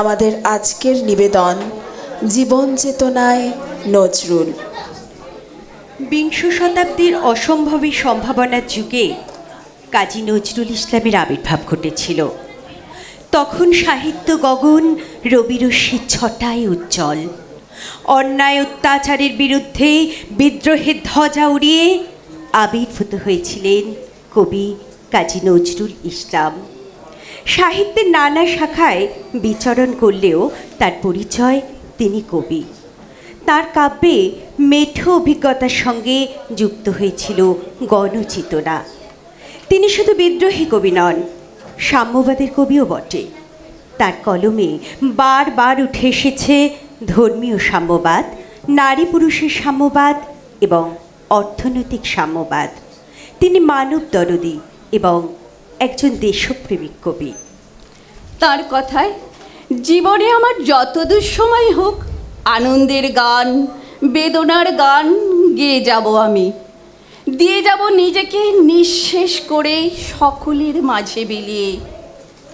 আমাদের আজকের নিবেদন, জীবন চেতনায় নজরুল। বিংশ শতাব্দীর অসম্ভবের সম্ভাবনার যুগে কাজী নজরুল ইসলামের আবির্ভাব ঘটেছিল। তখন সাহিত্য গগন রবিরশ্মির ছটায় উজ্জ্বল। অন্যায় অত্যাচারের বিরুদ্ধে বিদ্রোহের ধ্বজা উড়িয়ে আবির্ভূত হয়েছিলেন কবি কাজী নজরুল ইসলাম। সাহিত্যের নানা শাখায় বিচরণ করলেও তার পরিচয় তিনি কবি। তার কাব্যে মেঠো অভিজ্ঞতার সঙ্গে যুক্ত হয়েছিল গণচেতনা। তিনি শুধু বিদ্রোহী কবি নন, সাম্যবাদের কবিও বটে। তার কলমে বারবার উঠে এসেছে ধর্মীয় সাম্যবাদ, নারী পুরুষের সাম্যবাদ এবং অর্থনৈতিক সাম্যবাদ। তিনি মানব দরদি এবং একজন দেশপ্রেমিক কবি। তার কথায় জীবনে আমার যত দুঃসময় হোক আনন্দের গান বেদনার গান গেয়ে যাব আমি। দিয়ে যাব নিজেকে নিঃশেষ করে সকলের মাঝে বিলিয়ে।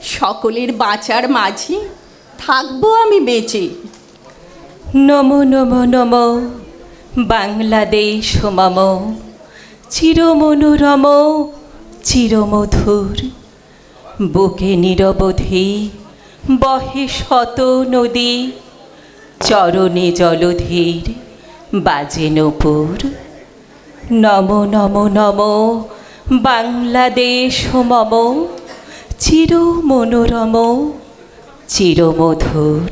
সকলের বাঁচার মাঝে থাকব আমি বেঁচে। নমো নমো নমো বাংলাদেশ মম। চিরমনোরম চিরমধুর। বুকে নিরবধি বহে শত নদী, চরণে জলধীর বাজে নপুর। নম নম নম, বাংলাদেশ মম চির মনোরম চিরমধুর।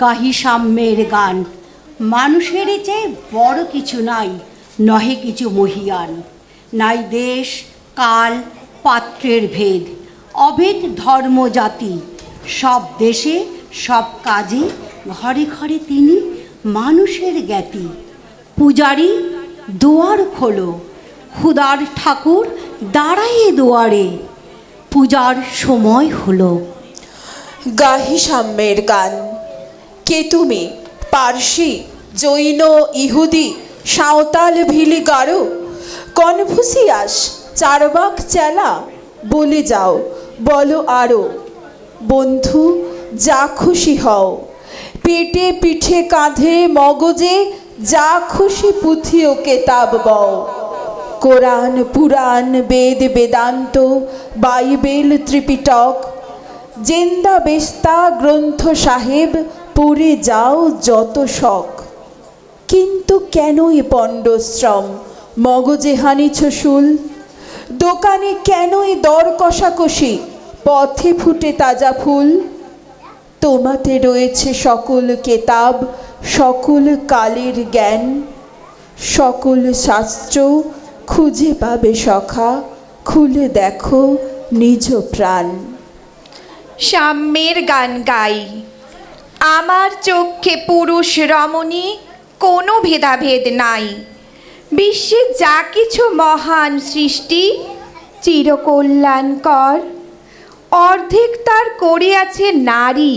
গাহি সাম্যের গান, মানুষের চেয়ে বড় কিছু নাই, নহে কিছু মহিয়ান। নাই দেশ, কাল, পাত্রের ভেদ। অভেদ ধর্ম জাতি। সব দেশে, সব কাজে, ঘরে ঘরে তিনি মানুষের জ্ঞাতি। পূজারি, দুয়ার খোলো। খুদার ঠাকুর দাঁড়ায়ে দুয়ারে। পূজার সময় হলো। গাহি সাম্যের গান। কে তুমি? পার্সি জৈন, ইহুদি, সাঁওতাল, ভিলি, গারো? কনফুসিয়াস, চারবাক চেলা, বলে যাও, বলো আরও। বন্ধু, যা খুশি হও। পেটে পিঠে কাঁধে মগজে যা খুশি পুঁথি ও কেতাব বও। কোরআন, পুরাণ, বেদ, বেদান্ত, বাইবেল, ত্রিপিটক, জেন্দা বেস্তা, গ্রন্থ সাহেব, পড়ে যাও যত শখ। কিন্তু কেন এ পণ্ডশ্রম? মগজে হানিছ শুল দোকানে কেনই দর কষাকষি? পথে ফুটে তাজা ফুল। তোমাতে রয়েছে সকল কেতাব, সকল কালের জ্ঞান। সকল শাস্ত্র খুঁজে পাবে সখা, খুলে দেখো নিজ প্রাণ। সাম্যের গান গাই। আমার চোখে পুরুষ রমণী, কোনো ভেদাভেদ নাই। বিশ্বে যা কিছু মহান সৃষ্টি চিরকল্যাণকর। অর্ধেক তার করিয়াছে নারী,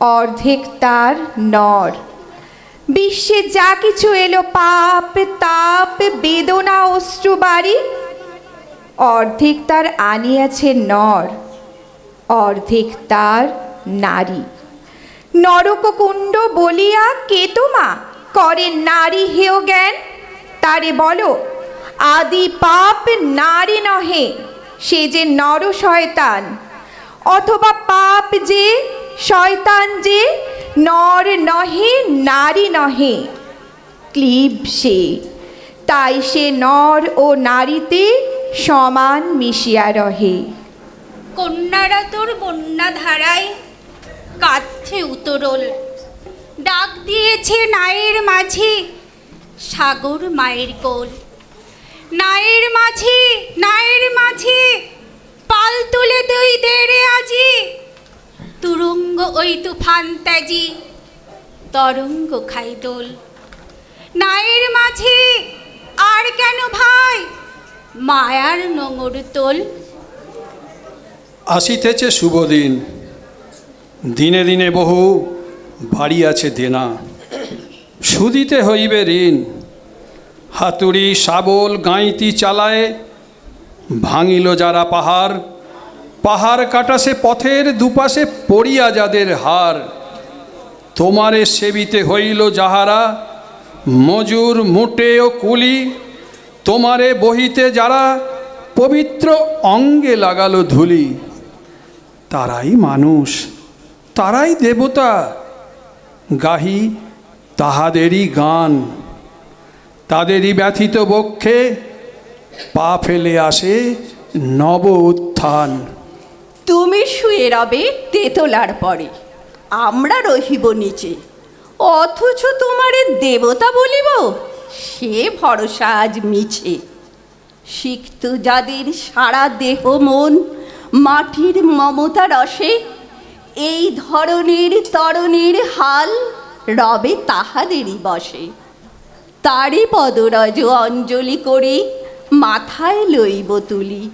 অর্ধেক তার নর। বিশ্বে যা কিছু এলো, পাপ, তাপ, বেদনা অশ্রু বাড়ি অর্ধেক তার আনিয়াছে নর, অর্ধেক তার নারী। নরককুণ্ড বলিয়া কেতমা করে নারী হেয় জ্ঞান তারে বলো, আদি পাপ নারী নহে, সে যে নর শয়তান। অথবা পাপ যে, শয়তান যে, নর নহে, নারী নহে। ক্লিব সে, তাই সে নর ও নারীতে সমান মিশিয়া রহে। কন্যারা তোর বন্যা ধারায়, কাঁদছে উতরল। ডাক দিয়েছে নায়ের মাঝে সাগর মায়ের কোল। নায়ের মাঝি নায়ের মাঝি, পাল তুলে তুই দেড়ে আজি। তুরঙ্গ ওই তুফান ত্যাজি, তরঙ্গ খাই দোল। নায়ের মাঝি, আর কেন ভাই, মায়ার নোঙর তোল। আসিতেছে শুভ দিন। দিনে দিনে বহু বাড়ি আছে দেনা। সুদিতে হইবে ঋণ। হাতুড়ি শাবল গাঁইতি চালায়, ভাঙিল যারা পাহাড় পাহাড় কাটাসে পথের দুপাশে পড়িয়া যাদের হার। তোমারে সেবিতে হইল যাহারা, মজুর, মুটে ও কুলি, তোমারে বহিতে যারা পবিত্র অঙ্গে লাগালো ধুলি। তারাই মানুষ, তারাই দেবতা, গাহি তাহাদেরই গান, তাদেরই ব্যথিত বক্ষে পা ফেলে আসে নব উত্থান। তুমি শুয়ে রবে তেতলার পরে, আমরা রহিব নিচে। অথচ তোমারে দেবতা বলিব, সে ভরসা আজ মিছে। সিক্ত যাদের সারা দেহ মন, মাটির মমতা রসে, এই ধরনের তরণের হাল রবে তাহাদেরই বসে। তারই পদরজ অঞ্জলি করে মাথায় লইব তুলি।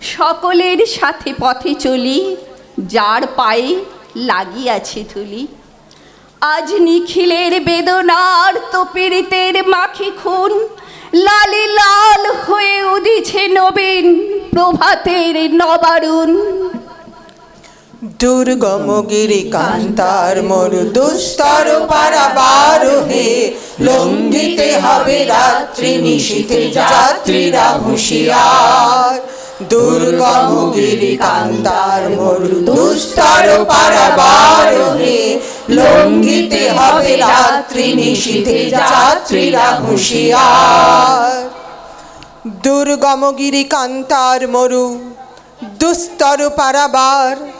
সকলের সাথে পথে চলি, যার পায়ে লাগিয়াছে তুলি আজ নিখিলের বেদনার তোপেরিতের মাখি খুন, লালে লাল হয়ে উদিছে নবীন প্রভাতের নবারুণ। দুর্গম গিরি কান্তার মোর দুস্তর পারাবার হে। লঙ্ঘিতে হবে রাত্রি নিশীতে যাত্রীরা হুঁশিয়ার। দুর্গম গিরি কান্তার মোর দুস্তর পারাবার হে। লঙ্ঘিতে হবে রাত্রি নিশীতে যাত্রীরা হুঁশিয়ার। দুর্গমগিরি কান্তার মরু দুস্তর পারাবার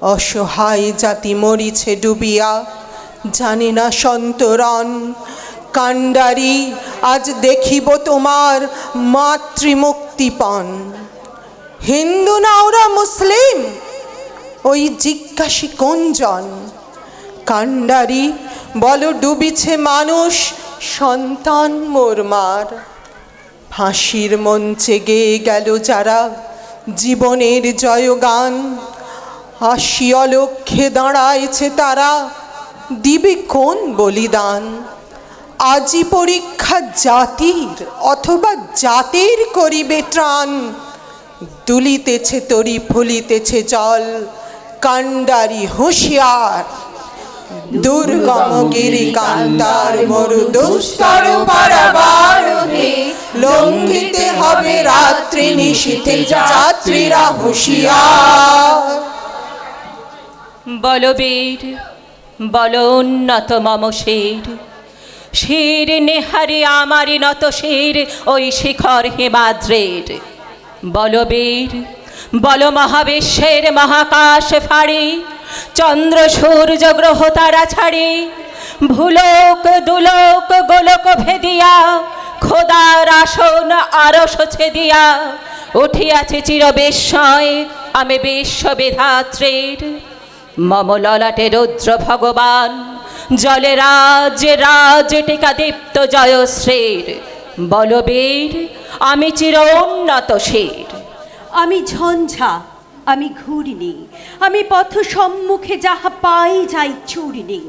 অসহায় জাতি মরিছে ডুবিয়া। জানে না সন্তরণ। কাণ্ডারি, আজ দেখিব তোমার মাতৃমুক্তিপণ। হিন্দু না ওরা মুসলিম? ওই জিজ্ঞাসী কোনজন? কাণ্ডারি, বল ডুবিছে মানুষ সন্তান মোর মার ফাঁসির মঞ্চে গেয়ে গেল যারা জীবনের জয়গান। আশি অলক্ষে দাঁড়াইছে তারা। দিবে কোন বলিদান? আজি পরীক্ষা জাতির অথবা জাতির করিবে ত্রাণ। দুলিতেছে তরি, ফুলিতেছে জল, কাণ্ডারি হুঁশিয়ার। দুর্গম গিরি কান্তার মরু দুস্তর পারাবার লঙ্ঘিতে হবে রাত্রি নিশীতে যাত্রীরা হুঁশিয়ার। বলবীর, বল উন্নত মম শির। শির নেহারে আমারি নত শির, ওই শিখর হিমাদ্রের। বলবীর, বল মহাবিশ্বের মহাকাশ ফাড়ি, চন্দ্র সূর্য গ্রহ তারা ছাড়ি। ভুলোক, দুলোক, গোলক ভেদিয়া, খোদার আসন আরস ছেদিয়া। উঠিয়াছে চির বিস্ময় আমি বিশ্ববিধাত্রীর। মম ললাটে রুদ্র ভগবান, জলে রাজ রাজ টিকা দীপ্ত জয়শ্রীর বলবীর আমি চির উন্নত শির। আমি ঝঞ্ঝা, আমি ঘুরিনি আমি পথ সম্মুখে যাহা পাই যাই চুরিনি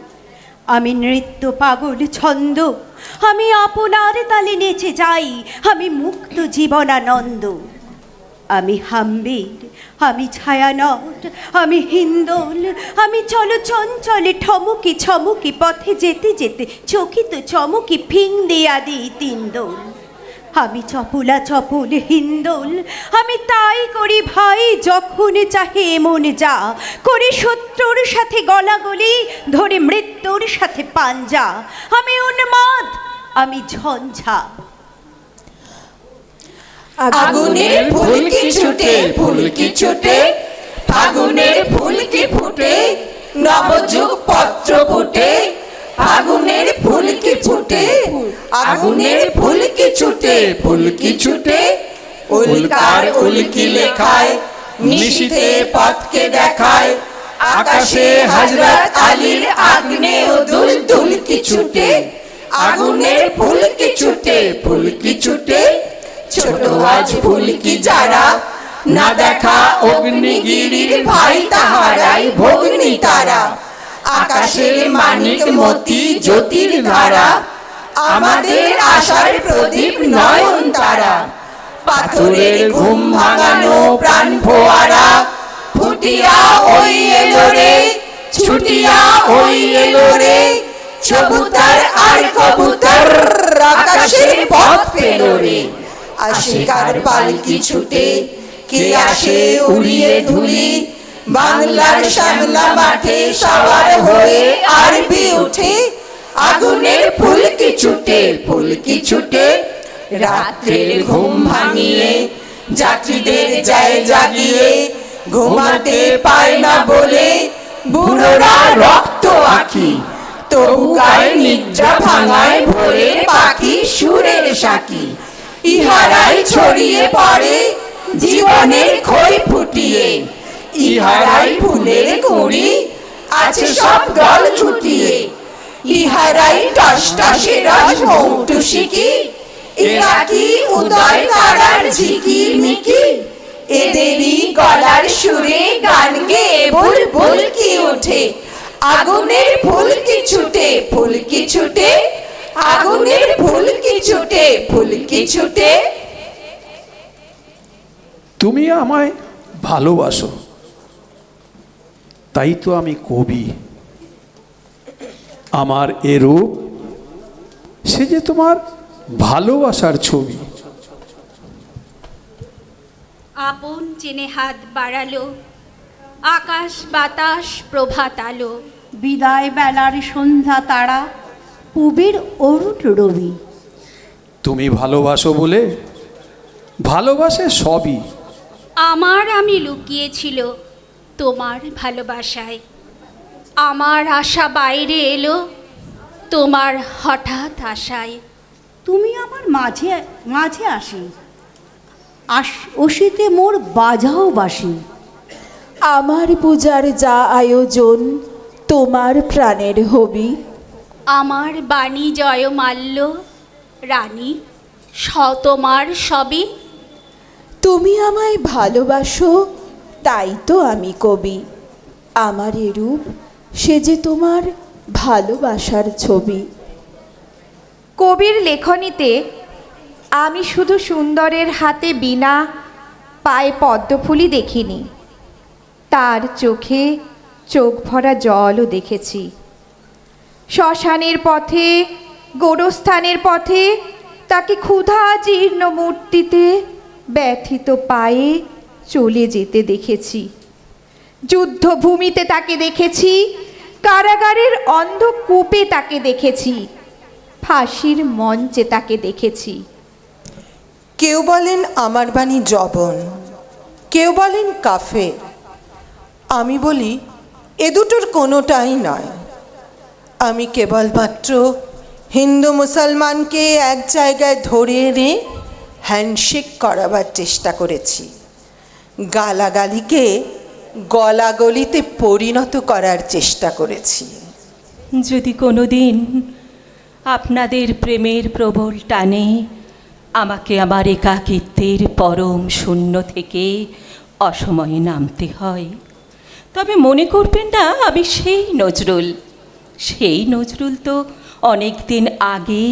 আমি নৃত্য, পাগল, ছন্দ, আমি আপনার তালে নেচে যাই, আমি মুক্ত জীবনানন্দ। আমি হাম্বির আমি ছায়ানট, আমি হিন্দোল, আমি চলো চঞ্চলে ঠমকি ছমকি পথে যেতে যেতে, চকিত চমকি ফিং দিয়া দিই তিনদোল আমি চপলা চপল হিন্দোল, আমি তাই করি ভাই যখন চাহে এমন যা, করি শত্রুর সাথে গলাগলি, ধরে মৃত্যুর সাথে পাঞ্জা। আমি উন্মাদ, আমি ঝঞ্ঝা। আগুনের ফুলকি ছুটে ফুলকি ছুটে? আগুনের ফুলকি ফুটে? নবযুগ পত্র ফুটে। আগুনের ফুলকি ছুটে? আগুনের ফুলকি ছুটে? ফুলকি ছুটে? উল্কার উল্কি লেখায় নিশিতে পথকে দেখায়। আকাশে হজরত আলীর আগ্নেয় দুল দুল কি ছুটে? আগুনের ফুলকি ছুটে? ফুলকি ছুটে? ছোট আজ ফুলকি যারা না দেখা অগ্নিগিরির ভাই, তাহারাই ভগ্নি তারা। আকাশের মানিক মতি জ্যোতির ধারা। আমাদের আশার প্রদীপ নয়ন তারা। পাথরের ঘুম ভাঙানো প্রাণ ফোয়ারা। ফুটিয়া ওই এলো রে, ছুটিয়া ওই এলো রে। কবুতর আর কবুতর আকাশের পথ পেল রে। আশিকার পালকি ছুটে কে আসে উড়িয়ে ধুলি? বাংলার শ্যামলা মাঠে সবার হয়ে আরবি উঠে। আগুনের ফুলকি ছুটে ফুলকি ছুটে রাত্রের ঘুম ভাঙিয়ে যাত্রীদের যায় জাগিয়ে ঘুমাতে পায় না বলে বুড়োরা রক্ত আঁকি। তবু গায়ে নিদ্রা ভাঙায় ভোরের পাখি সুরের সাকি। ইহারাই ছড়িয়ে পড়ে, জীবনের খই ফুটিয়ে। ইহারাই ফুলের কুড়ি আছে সব দল ছুটিয়ে। ইহারাই টস টসে রস মৌটুসিকি, এরা কি উদয় তারার ঝিকি মিকি? এদেরই গলার সুরে গান গেয়ে বুলবুল কি ওঠে আগুনের ফুল কি ছুটে, ফুল কি ছুটে? আগুনের ফুল কি ছুটে ফুল কি ছুটে? তুমি আমায় ভালোবাসো তাই তো আমি কবি। আমার এরূপ সে যে তোমার ভালোবাসার ছবি। আপন চেনে হাত বাড়ালো আকাশ বাতাস প্রভাত আলো। বিদায় বেলার সন্ধ্যা তারা পুবের অরুণ রবি। তুমি ভালোবাসো বলে? ভালোবাসে সবই। আমার আমি লুকিয়েছিল তোমার ভালোবাসায়। আমার আশা বাইরে এলো তোমার হঠাৎ আশায়। তুমি আমার মাঝে মাঝে আসি। আস অসিতে মোর বাজাও বাসি। আমার পূজার যা আয়োজন তোমার প্রাণের হবি। আমার বাণী জয় মাল্য রানী স তোমার সবই। তুমি আমায় ভালোবাসো তাই তো আমি কবি। আমার এরূপ সে যে তোমার ভালোবাসার ছবি। কবির লেখনীতে আমি শুধু সুন্দরের হাতে বিনা পায়ে পদ্মফুলি দেখিনি। তার চোখে চোখ ভরা জলও দেখেছি। শ্মশানের পথে, গোরস্থানের পথে, তাকে ক্ষুধা জীর্ণ মূর্তিতে ব্যথিত পায়ে চলে যেতে দেখেছি। যুদ্ধভূমিতে তাকে দেখেছি, কারাগারের অন্ধকূপে তাকে দেখেছি, ফাঁসির মঞ্চে তাকে দেখেছি। কেউ বলেন আমার বাণী জবন, কেউ বলেন কাফে আমি বলি, এ দুটোর কোনোটাই নয়। আমি কেবলমাত্র হিন্দু মুসলমানকে এক জায়গায় ধরে এনে হ্যান্ডশেক করাবার চেষ্টা করেছি। গালাগালিকে গলাগলিতে পরিণত করার চেষ্টা করেছি। যদি কোনো দিন আপনাদের প্রেমের প্রবল টানে আমাকে আমার একাকিত্বের পরম শূন্য থেকে অসময়ে নামতে হয়, তবে মনে করবেন না আমি সেই নজরুল। সেই নজরুল তো অনেক দিন আগে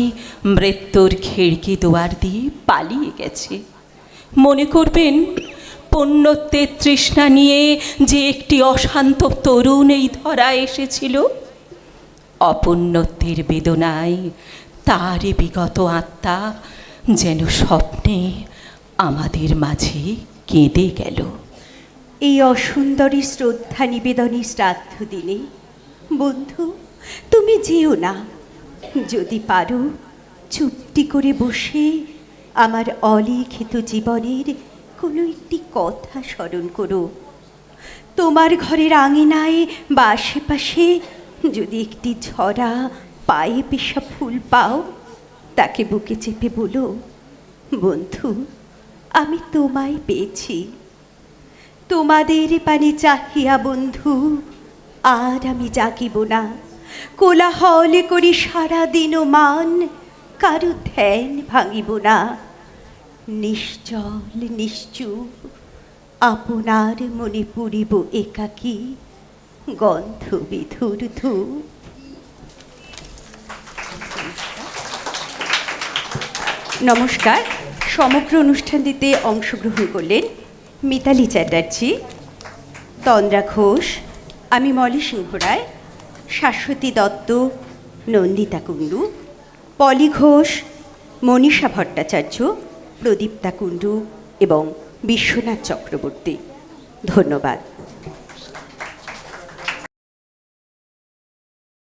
মৃত্যুর খিড়কি দুয়ার দিয়ে পালিয়ে গেছে। মনে করবেন পণ্যত্বের তৃষ্ণা নিয়ে যে একটি অশান্ত তরুণ এই ধরা এসেছিল, অপূর্ণত্বের বেদনায় তার বিগত আত্মা যেন স্বপ্নে আমাদের মাঝে কেঁদে গেল। এই অসুন্দরী শ্রদ্ধা নিবেদনী শ্রাদ্ধ দিনে বন্ধু তুমি যেও না। যদি পারো, চুপটি করে বসে আমার অলিখিত জীবনের কোনো একটি কথা স্মরণ করো। তোমার ঘরের আঙিনায় বা আশেপাশে যদি একটি ঝরা পায়ে পেশা ফুল পাও, তাকে বুকে চেপে বলো, বন্ধু, আমি তোমায় পেয়েছি। তোমাদের পানে চাহিয়া বন্ধু, আর আমি জাগিব না। কোলাহল করি সারা দিন মান, কারও ধ্যান ভাঙিব না। নিশ্চল, নিশ্চুপ, আপনার মনে পুরিব একাকী গন্ধ বিধুর ধূপ। নমস্কার, সমগ্র অনুষ্ঠানটিতে অংশগ্রহণ করলেন মিতালি চ্যাটার্জি, তন্দ্রা ঘোষ, আমি মলি সিংহ রায় শাশ্বতী দত্ত নন্দিতা কুণ্ডু পলি ঘোষ মনীষা ভট্টাচার্য প্রদীপ্তা কুণ্ডু এবং বিশ্বনাথ চক্রবর্তী। ধন্যবাদ।